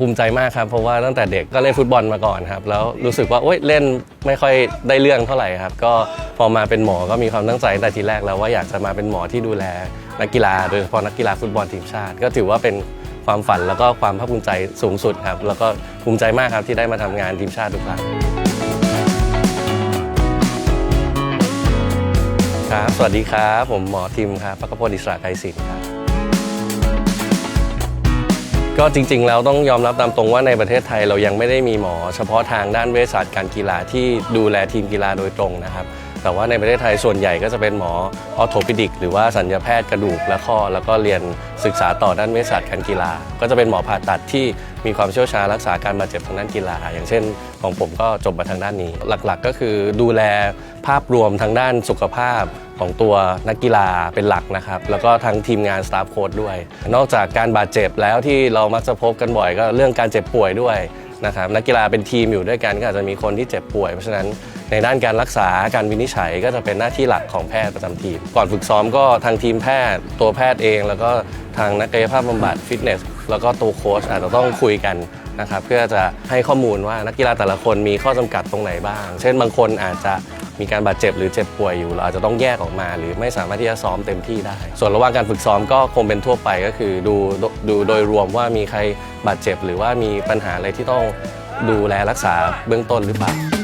ภูมิใจมากครับ เพราะว่าตั้งแต่เด็กก็เล่นฟุตบอลมาก่อนครับ แล้วรู้สึกว่าโอ๊ยเล่นไม่ค่อยได้เรื่องเท่าไหร่ครับ ก็พอมาเป็นหมอก็มีความตั้งใจแต่ทีแรกแล้วว่าอยากจะมาเป็นหมอที่ดูแลนักกีฬาโดยเฉพาะนักกีฬาฟุตบอลทีมชาติ ก็ถือว่าเป็นความฝันแล้วก็ความภาคภูมิใจสูงสุดครับ แล้วก็ภูมิใจมากครับที่ได้มาทำงานทีมชาติทุกครั้งครับ สวัสดีครับ ผมหมอทิมครับพักพลอิสระไกรศิลป์ครับ ก็จริงๆแล้วต้องยอมรับตามตรงว่าในประเทศไทยเรายังไม่ได้มีหมอ เฉพาะทางด้านเวชศาสตร์การกีฬาที่ดูแลทีมกีฬาโดยตรงนะครับ แต่ว่าในประเทศไทยส่วนใหญ่ก็จะเป็นหมอออโทปิดิก หรือว่าสัญญาแพทย์กระดูกและข้อ แล้วก็เรียนศึกษาต่อด้านเวชศาสตร์การกีฬา ก็จะเป็นหมอผ่าตัดที่มีความเชี่ยวชาญรักษาการบาดเจ็บทางด้านกีฬา อย่างเช่น ของผมก็จบมาทางด้านนี้ หลักๆ ก็คือดูแลภาพรวมทางด้านสุขภาพของตัวนักกีฬาเป็นหลักนะครับ แล้วก็ทั้งทีมงานสตาฟโค้ดด้วย นอกจากการบาดเจ็บแล้วที่เรามักจะพบกันบ่อยก็เรื่องการเจ็บป่วยด้วย นะครับนักกีฬาเป็นทีมอยู่ด้วยกันก็อาจจะมีคนที่เจ็บป่วย เพราะฉะนั้นในด้านการรักษาการวินิจฉัยก็จะเป็นหน้าที่หลักของแพทย์ประจำทีม ก่อนฝึกซ้อมก็ทางทีมแพทย์ ตัวแพทย์เอง แล้วก็ทางนักกายภาพบำบัดฟิตเนสแล้วก็ตัวโค้ชอาจจะต้องคุยกันนะครับเพื่อจะให้ข้อมูลว่านักกีฬาแต่ละคนมีข้อจำกัดตรงไหนบ้าง เช่นบางคนอาจจะ มีการบาดเจ็บหรือเจ็บป่วยอยู่เราอาจจะต้องแยกออกมา หรือไม่สามารถที่จะซ้อมเต็มที่ได้ ส่วนระหว่างการฝึกซ้อมก็คงเป็นทั่วไปก็คือดูดูโดยรวมว่ามีใครบาดเจ็บ หรือว่ามีปัญหาอะไรที่ต้องดูแลรักษาเบื้องต้นหรือเปล่า